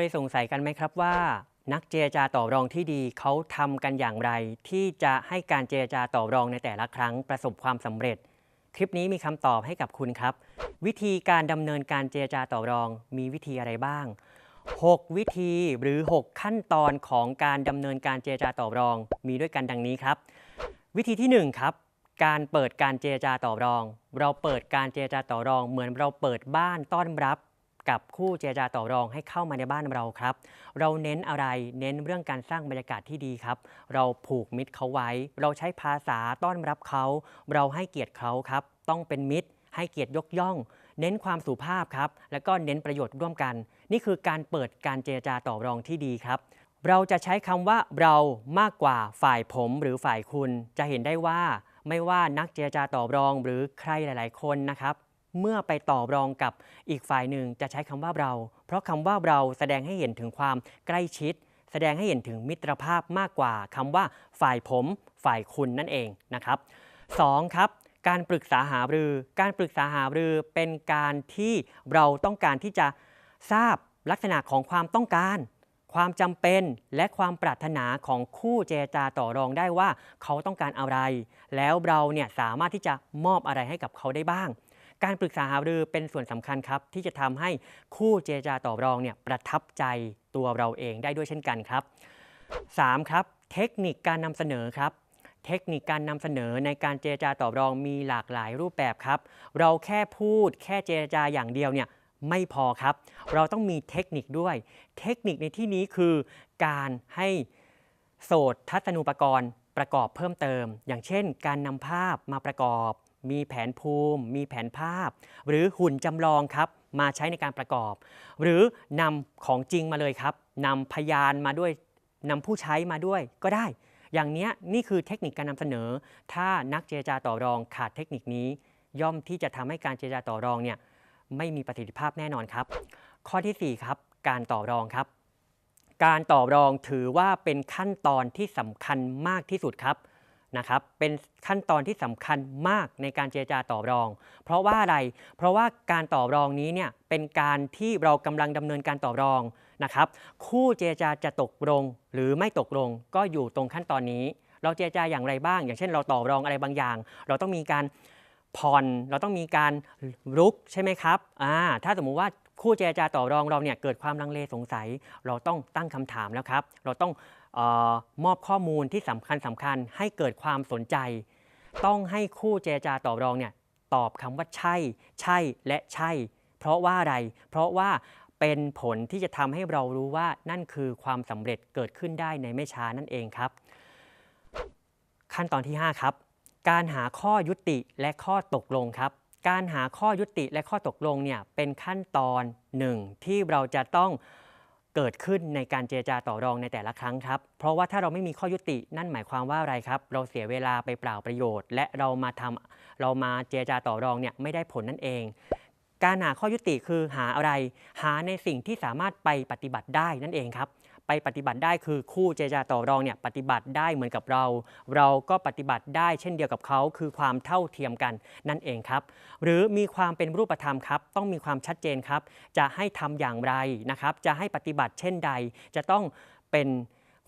ยสงสัยกันไหมครับว่า นักเจรจาต่อรองที่ดีเขาทำกันอย่างไร ที่จะให้การเจรจาต่อรองในแต่ละครั้งประสบความสำเร็จ คลิปนี้มีคำตอบให้กับคุณครับ วิธีการดำเนินการเจรจาต่อรองมีวิธีอะไรบ้าง 6 วิธีหรือ 6 ขั้นตอนของการดำเนินการเจรจาต่อรอง มีด้วยกันดังนี้ครับ วิธีที่ 1 ครับการเปิดการเจรจาต่อรอง เราเปิดการเจรจาต่อรอง เหมือนเราเปิดบ้านต้อนรับ กับคู่เจรจาต่อรองให้เข้ามาในบ้านเราครับ เราเน้นอะไรเน้นเรื่องการสร้างบรรยากาศที่ดีครับ เราผูกมิตรเขาไว้ เราใช้ภาษาต้อนรับเขา เราให้เกียรติเขาครับ ต้องเป็นมิตร ให้เกียรติยกย่อง เน้นความสุภาพครับ แล้วก็เน้นประโยชน์ร่วมกัน นี่คือการเปิดการเจรจาต่อรองที่ดีครับเราจะใช้คำว่าเรามากกว่าฝ่ายผมหรือฝ่ายคุณ จะเห็นได้ว่าไม่ว่านักเจรจาต่อรองหรือใครหลาย ๆ คนนะครับ เมื่อไปต่อรองกับอีกฝ่ายหนึ่งจะใช้คำว่าเรา เพราะคำว่าเราแสดงให้เห็นถึงความใกล้ชิด แสดงให้เห็นถึงมิตรภาพมากกว่าคำว่า ฝ่ายผม ฝ่ายคุณนั่นเองนะครับ 2. ครับการปรึกษาหารือ การปรึกษาหารือเป็นการที่เราต้องการที่จะทราบลักษณะของความต้องการ ความจำเป็นและความปรารถนาของคู่เจรจาต่อรองได้ว่าเขาต้องการอะไร แล้วเราเนี่ยสามารถที่จะมอบอะไรให้กับเขาได้บ้าง การปรึกษาหารือเป็นส่วนสำคัญครับ ที่จะทำให้คู่เจรจาต่อรองเนี่ยประทับใจตัวเราเองได้ด้วยเช่นกันครับ 3. ครับ เทคนิคการนำเสนอครับ เทคนิคการนำเสนอในการเจรจาต่อรองมีหลากหลายรูปแบบครับ เราแค่พูดแค่เจรจาอย่างเดียวเนี่ยไม่พอครับ เราต้องมีเทคนิคด้วย เทคนิคในที่นี้คือการให้โสตทัศนูปกรณ์ประกอบเพิ่มเติม อย่างเช่น การนำภาพมาประกอบ มีแผนภูมิ มีแผนภาพ หรือหุ่นจำลองครับมาใช้ในการประกอบ หรือนำของจริงมาเลยครับนำพยานมาด้วยนำผู้ใช้มาด้วยก็ได้ อย่างเนี้ยนี่คือเทคนิคการนำเสนอ ถ้านักเจรจาต่อรองขาดเทคนิคนี้ ย่อมที่จะทำให้การเจรจาต่อรองเนี่ยไม่มีประสิทธิภาพแน่นอนครับ ข้อทีสี่4ครับการต่อรองครับ การต่อรองถือว่าเป็นขั้นตอนที่สำคัญมากที่สุดครับ นะครับเป็นขั้นตอนที่สำคัญมากในการเจรจาต่อรอง เพราะว่าอะไร เพราะว่าการต่อรองนี้เนี่ยเป็นการที่เรากำลังดำเนินการต่อรองนะครับ คู่เจรจาจะตกลงหรือไม่ตกลงก็อยู่ตรงขั้นตอนนี้ เราเจรจาอย่างไรบ้าง อย่างเช่น เราต่อรองอะไรบางอย่าง เราต้องมีการผ่อนเราต้องมีการรุกใช่ไหมครับอ่าถ้าสมมุติว่า คู่เจรจาต่อรองเราเนี่ยเกิดความลังเลสงสัย เราต้องตั้งคำถามแล้วครับ เราต้องออมอบข้อมูลที่สำคัญสำคัญให้เกิดความสนใจ ต้องให้คู่เจรจาต่อรองเนี่ยตอบคำว่าใช่ ใช่และใช่ เพราะว่าอะไร เพราะว่าเป็นผลที่จะทำให้เรารู้ว่านั่นคือความสำเร็จเกิดขึ้นได้ในไม่ช้านั่นเองครับ ขั้นตอนที่ 5 ครับ การหาข้อยุติและข้อตกลงครับ การหาข้อยุติและข้อตกลงเนี่ยเป็นขั้นตอนหนึ่งที่เราจะต้องเกิดขึ้นในการเจรจาต่อรองในแต่ละครั้งครับ เพราะว่าถ้าเราไม่มีข้อยุตินั่นหมายความว่าอะไรครับ เราเสียเวลาไปเปล่าประโยชน์ และเรามาทำเรามาเจรจาต่อรองเนี่ยไม่ได้ผลนั่นเอง การหาข้อยุติคือหาอะไร หาในสิ่งที่สามารถไปปฏิบัติได้นั่นเองครับ ไปปฏิบัติได้คือคู่เจรจาต่อรองเนี่ยปฏิบัติได้เหมือนกับเรา เราก็ปฏิบัติได้เช่นเดียวกับเขาคือความเท่าเทียมกันนั่นเองครับ หรือมีความเป็นรูปธรรมครับ ต้องมีความชัดเจนครับ จะให้ทำอย่างไรนะครับ จะให้ปฏิบัติเช่นใด จะต้องเป็น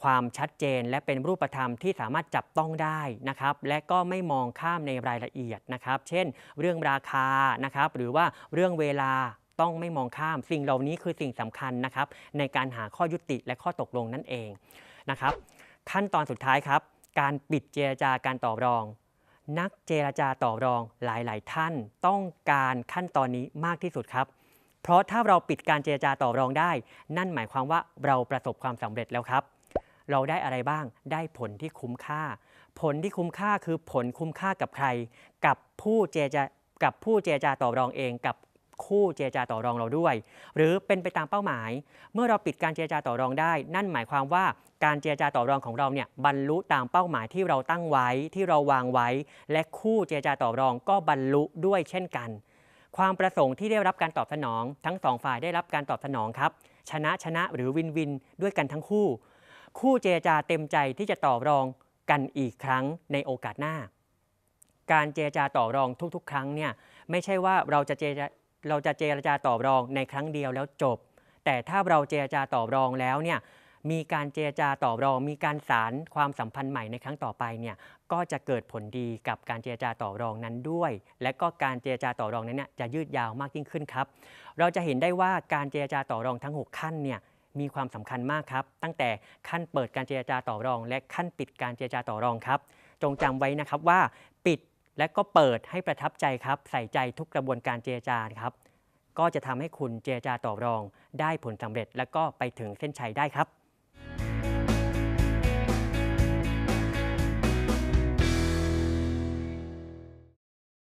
ความชัดเจนและเป็นรูปธรรมที่สามารถจับต้องได้นะครับ และก็ไม่มองข้ามในรายละเอียดนะครับ เช่น เรื่องราคานะครับ หรือว่าเรื่องเวลา ต้องไม่มองข้ามสิ่งเหล่านี้คือสิ่งสำคัญนะครับ ในการหาข้อยุติและข้อตกลงนั่นเองนะครับ ขั้นตอนสุดท้ายครับ การปิดเจรจาการต่อรอง นักเจรจาต่อรองหลาย ๆ ท่านต้องการขั้นตอนนี้มากที่สุดครับ เพราะถ้าเราปิดการเจรจาต่อรองได้ นั่นหมายความว่าเราประสบความสำเร็จแล้วครับ เราได้อะไรบ้างได้ผลที่คุ้มค่า ผลที่คุ้มค่าคือผลคุ้มค่ากับใคร กับผู้เจรจากับผู้เจรจาต่อรองเองกับ คู่เจรจาต่อรองเราด้วย หรือเป็นไปตามเป้าหมาย เมื่อเราปิดการเจรจาต่อรองได้ นั่นหมายความว่าการเจรจาต่อรองของเราเนี่ยบรรลุตามเป้าหมายที่เราตั้งไว้ที่เราวางไว้ และคู่เจรจาต่อรองก็บรรลุด้วยเช่นกัน ความประสงค์ที่ได้รับการตอบสนอง ทั้งสองฝ่ายได้รับการตอบสนองครับ ชนะชนะหรือวินวินด้วยกันทั้งคู่ คู่เจรจาเต็มใจที่จะต่อรองกันอีกครั้งในโอกาสหน้าการเจรจาต่อรองทุกๆ ครั้งเนี่ยไม่ใช่ว่าเราจะเจรจา เราจะเจรจาต่อรองในครั้งเดียวแล้วจบ แต่ถ้าเราเจรจาต่อรองแล้วเนี่ยมีการเจรจาต่อรอง มีการสารความสัมพันธ์ใหม่ในครั้งต่อไปเนี่ยก็จะเกิดผลดีกับการเจรจาต่อรองนั้นด้วย และก็การเจรจาต่อรองนั้นเนี่ยจะยืดยาวมากยิ่งขึ้นครับ เราจะเห็นได้ว่าการเจรจาต่อรองทั้ง 6 ขั้นเนี่ยมีความสำคัญมากครับ ตั้งแต่ขั้นเปิดการเจรจาต่อรอง และขั้นปิดการเจรจาต่อรองครับ จงจำไว้นะครับว่า ปิด และก็เปิดให้ประทับใจครับ ใส่ใจทุกกระบวนการเจรจาครับ ก็จะทำให้คุณเจรจาต่อรอง ได้ผลสำเร็จ และก็ไปถึงเส้นชัยได้ครับ